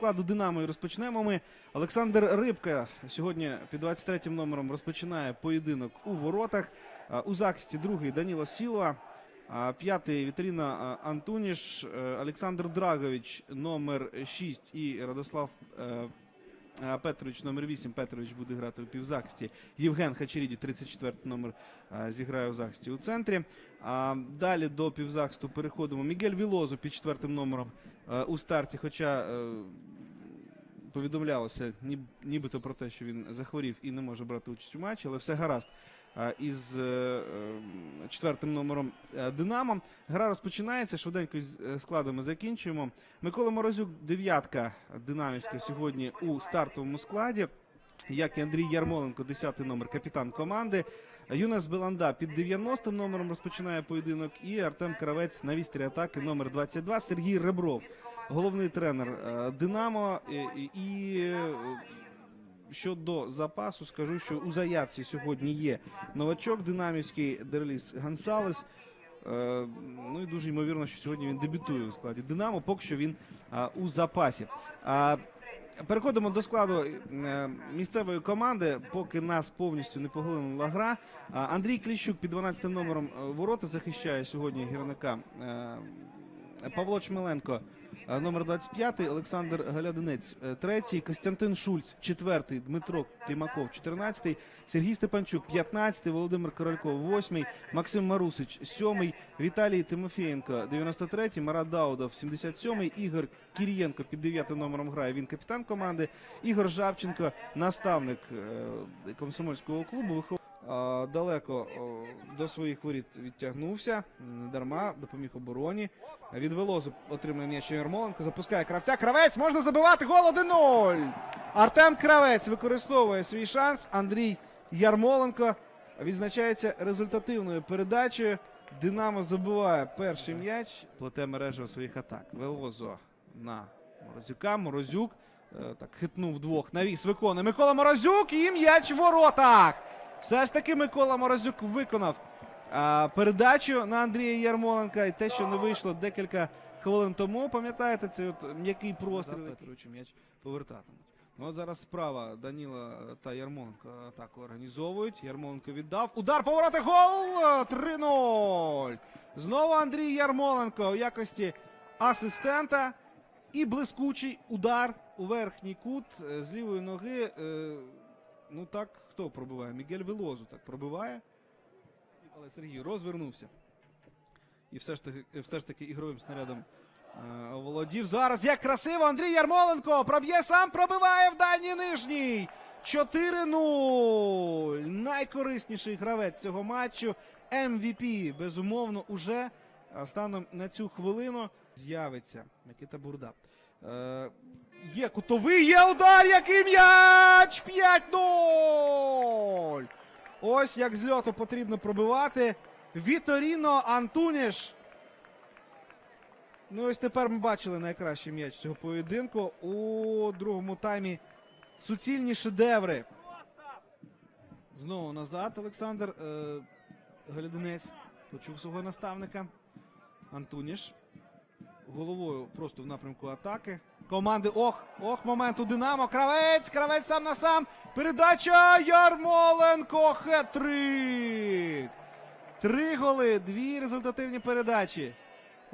складу Динамо і розпочнемо ми. Олександр Рибка сьогодні під 23 номером розпочинає поєдинок у воротах. У захисті другий Даніло Сілва. П'ятий Вітріна Антуніш, е, Олександр Драгович номер 6 і Радослав е, Петрович номер 8. Петрович буде грати у півзахисті. Євген Хачеріді, 34 номер, зіграє у захисті у центрі. Далі до півзахисту переходимо. Мігель Вілозу під четвертим номером у старті. Хоча е, повідомлялося нібито про те, що він захворів і не може брати участь у матчі, але все гаразд. А, Із е, е, четвертим номером е, Динамо. Гра розпочинається. Швиденько з е, складами закінчуємо. Микола Морозюк, дев'ятка динамівська сьогодні у стартовому складі. Як і Андрій Ярмоленко, 10 номер, капітан команди. Юнас Беланда під 90 номером розпочинає поєдинок. І Артем Кравець на вістрі атаки номер 22. Сергій Ребров, головний тренер е, Динамо. І, е, щодо запасу, скажу, що у заявці сьогодні є новачок динамівський Дерліс Гансалес. Е, Ну і дуже ймовірно, що сьогодні він дебютує у складі Динамо. Поки що він у запасі. Переходимо до складу е, місцевої команди, поки нас повністю не поглинула гра. Андрій Кліщук під 12 номером е, ворота захищає сьогодні гірника. Павло Чмеленко, е, номер 25, Олександр Галядинець, е, третій, Костянтин Шульц, четвертий, Дмитро Тимаков, 14, Сергій Степанчук, 15, Володимир Корольков, 8, Максим Марусич, 7, Віталій Тимофієнко, 93, Марат Даудов, 77, Ігор Кірієнко під 9 номером грає. Він капітан команди. Ігор Жабченко, наставник е, комсомольського клубу. Далеко до своїх воріт відтягнувся. Дарма допоміг обороні. Від Велозу отримує м'яч Ярмоленко. Запускає кравця. Кравець можна забивати гол 1-0. Артем Кравець використовує свій шанс. Андрій Ярмоленко відзначається результативною передачею. Динамо забиває перший м'яч. Плете мережа своїх атак. Велозо на Морозюка. Морозюк е, так хитнув двох. Навіс виконує Микола Морозюк і м'яч в воротах. Все ж таки Микола Морозюк виконав а, передачу на Андрія Ярмоленка. І те, що не вийшло декілька хвилин тому. Пам'ятаєте, цей от м'який простріл. Коротше, м'яч повертатимуть. Ну от зараз справа Даніла та Ярмоленко атаку організовують. Ярмоленко віддав. Удар повороти гол! 3-0. Знову Андрій Ярмоленко у якості асистента. І блискучий удар у верхній кут е, з лівої ноги. Е, Ну так, хто пробиває? Мігель Велозу так пробиває. Але Сергій розвернувся. І все ж таки, все ж таки ігровим снарядом е, оволодів. Зараз як красиво Андрій Ярмоленко проб'є сам, пробиває в дальній нижній. 4-0. Найкорисніший гравець цього матчу. MVP, безумовно, уже станом на цю хвилину з'явиться Микита Бурда. Е, є кутовий, є удар, який м'яч! 5-0! Ось як з льоту потрібно пробивати. Віторіно Антуніш. Ну ось тепер ми бачили найкращий м'яч цього поєдинку. У другому таймі суцільні шедеври. Знову назад Олександр е, Галядинець почув свого наставника. Антуніш. Головою просто в напрямку атаки. Команди. Ох, ох, момент у Динамо. Кравець! Кравець сам на сам. Передача Ярмоленко. Хет-трик. Три голи, дві результативні передачі.